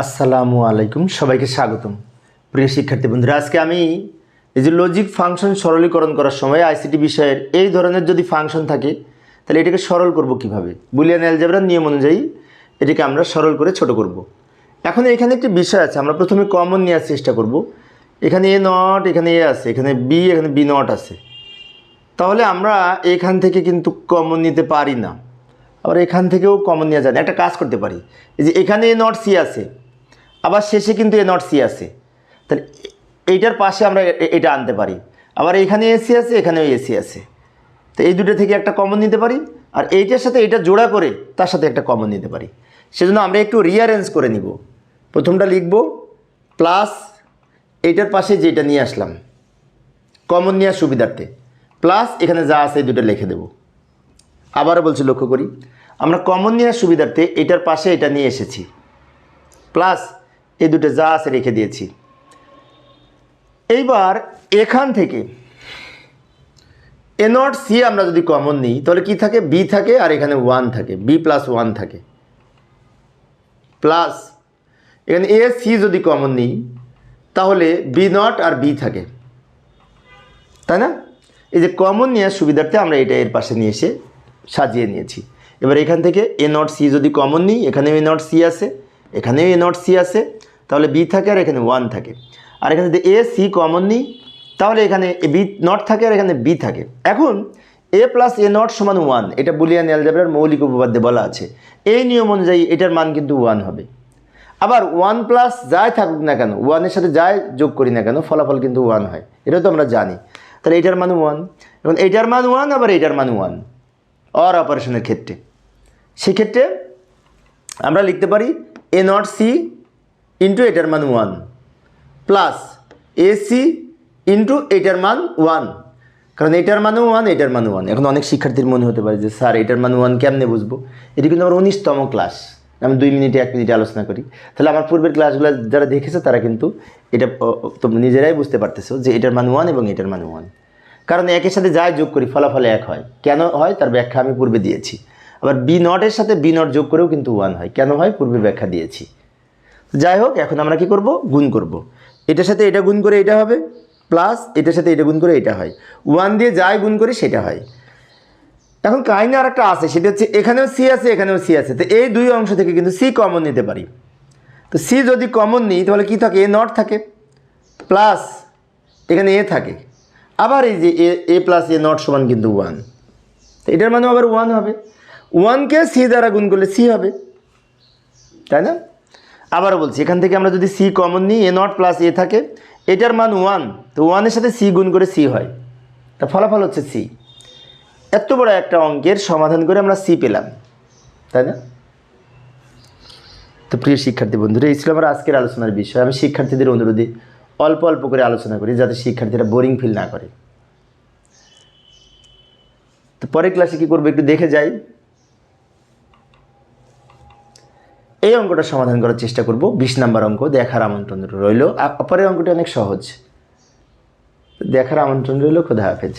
আসসালামু আলাইকুম, সবাইকে স্বাগতম। প্রিয় শিক্ষার্থী বন্ধুরা, আজকে আমি এই যে লজিক ফাংশন সরলীকরণ করার সময় আইসিটি বিষয়ের এই ধরনের যদি ফাংশন থাকে, তাহলে এটাকে সরল করব কীভাবে? বুলিয়ান অ্যালজেব্রার নিয়ম অনুযায়ী এটাকে আমরা সরল করে ছোট করব। এখন এখানে একটি বিষয় আছে, আমরা প্রথমে কমন নেওয়ার চেষ্টা করব। এখানে এ নট এখানে এ আছে, এখানে বি এখানে বি নট আছে। তাহলে আমরা এখান থেকে কিন্তু কমন নিতে পারি না। আবার এখান থেকেও কমন নেওয়া যায় না। একটা কাজ করতে পারি। এই যে এখানে এ নট সি আছে আবার শেষে কিন্তু এ নট সি আছে। তাহলে এইটার পাশে আমরা এটা আনতে পারি। আবার এখানে এসি আছে, এখানেও এসি আছে। তো এই দুটো থেকে একটা কমন নিতে পারি, আর এইটার সাথে এটা জোড়া করে তার সাথে একটা কমন নিতে পারি। সেজন্য আমরা একটু রিয়ারেঞ্জ করে নিব। প্রথমটা লিখব প্লাস এইটার পাশে যেটা নিয়ে আসলাম কমন নেওয়ার সুবিধার্থে। প্লাস এখানে যা আছে এই দুটো লিখে দেবো। আবারও বলছি, লক্ষ্য করি। আমরা কমন নেওয়ার সুবিধার্থে এটার পাশে এটা নিয়ে এসেছি। প্লাস এই দুটো আছে রেখে দিয়েছি। এইবার এখান থেকে এ নট সি আমরা যদি কমন নিই, তাহলে কি থাকে? বি থাকে আর এখানে ওয়ান থাকে। বি প্লাস ওয়ান থাকে। প্লাস এখানে এ সি যদি কমন নিই, তাহলে বি নট আর বি থাকে। তাই না? এই যে কমন নেওয়ার সুবিধার্থে আমরা এটা এর পাশে নিয়ে এসে সাজিয়ে নিয়েছি। এবার এখান থেকে এ নট সি যদি কমন নিই, এখানেও এ নট সি আছে, এখানেও এ নট সি আছে তাহলে বি থাকে আর এখানে ওয়ান থাকে। আর এখানে যদি এ সি কমন নিই, তাহলে এখানে বি নট থাকে আর এখানে বি থাকে। এখন এ প্লাস এ নট সমান ওয়ান এটা বুলিয়ান অ্যালজেব্রার মৌলিক উপপাদ্যে বলা আছে। এই নিয়ম অনুযায়ী এটার মান কিন্তু ওয়ান হবে। আবার ওয়ান প্লাস যাই থাকুক না কেন ওয়ানের সাথে যাই যোগ করি না কেন, ফলাফল কিন্তু ওয়ান হয়। এটা তো আমরা জানি। তাহলে এইটার মান ওয়ান এবং এইটার মান ওয়ান আবার এটার মান ওয়ান অর অপারেশনের ক্ষেত্রে। সেক্ষেত্রে আমরা লিখতে পারি এ নট সি ইন্টু এটার মান ওয়ান প্লাস এসি ইন্টু এটার মান ওয়ান কারণ এটার মানও ওয়ান এটার মানও ওয়ান এখন অনেক শিক্ষার্থীর মনে হতে পারে যে, স্যার এটার মান ওয়ান কেমনে বুঝব? এটি কিন্তু আমার উনিশতম ক্লাস আমি দুই মিনিটে, এক মিনিটে আলোচনা করি। তাহলে আমার পূর্বের ক্লাসগুলো যারা দেখেছ, তারা কিন্তু এটা তোমরা নিজেরাই বুঝতে পারতেছো যে এটার মান ওয়ান এবং এটার মান ওয়ান কারণ একের সাথে যাই যোগ করি, ফলাফলে এক হয়। কেন হয়? তার ব্যাখ্যা আমি পূর্বে দিয়েছি। আবার বি নটের সাথে বি নট যোগ করেও কিন্তু ওয়ান হয়। কেন হয়? পূর্বে ব্যাখ্যা দিয়েছি। যাই হোক এখন আমরা কি করব? গুণ করব। এটার সাথে এটা গুণ করে এটা হবে প্লাস এটার সাথে এটা গুণ করে এটা হয়। ওয়ান দিয়ে যাই গুণ করি সেটা হয়। এখন কাহিনী আর একটা আছে, সেটা হচ্ছে এখানেও সি আছে, এখানেও সি আছে। তো এই দুই অংশ থেকে কিন্তু সি কমন নিতে পারি। তো সি যদি কমন নিই, তাহলে কি থাকে? এ নট থাকে প্লাস এখানে এ থাকে। আবার এই যে এ এ প্লাস এ নট সমান কিন্তু ওয়ান তো এটার মানে আবার ওয়ান হবে। ওয়ানকে সি দ্বারা গুণ করলে সি হবে। তাই না? আবারও বলছি, এখান থেকে আমরা যদি সি কমন নিই এ নট প্লাস এ থাকে, এটার মান ওয়ান তো ওয়ানের সাথে সি গুণ করে সি হয়। তা ফলাফল হচ্ছে সি এত বড় একটা অঙ্কের সমাধান করে আমরা সি পেলাম, তাই না? তো প্রিয় শিক্ষার্থী বন্ধুরা, এই ছিল আমার আজকের আলোচনার বিষয়। আমি শিক্ষার্থীদের অনুরোধে অল্প অল্প করে আলোচনা করি, যাতে শিক্ষার্থীরা বোরিং ফিল না করে। তো পরের ক্লাসে কী করব একটু দেখে যাই। এই অঙ্কটা সমাধান করার চেষ্টা করব। বিশ নাম্বার অঙ্ক, দেখার আমন্ত্রণ রইল। অপরের অঙ্কটি অনেক সহজ। দেখার আমন্ত্রণ রইল, খোদা হাফেজ।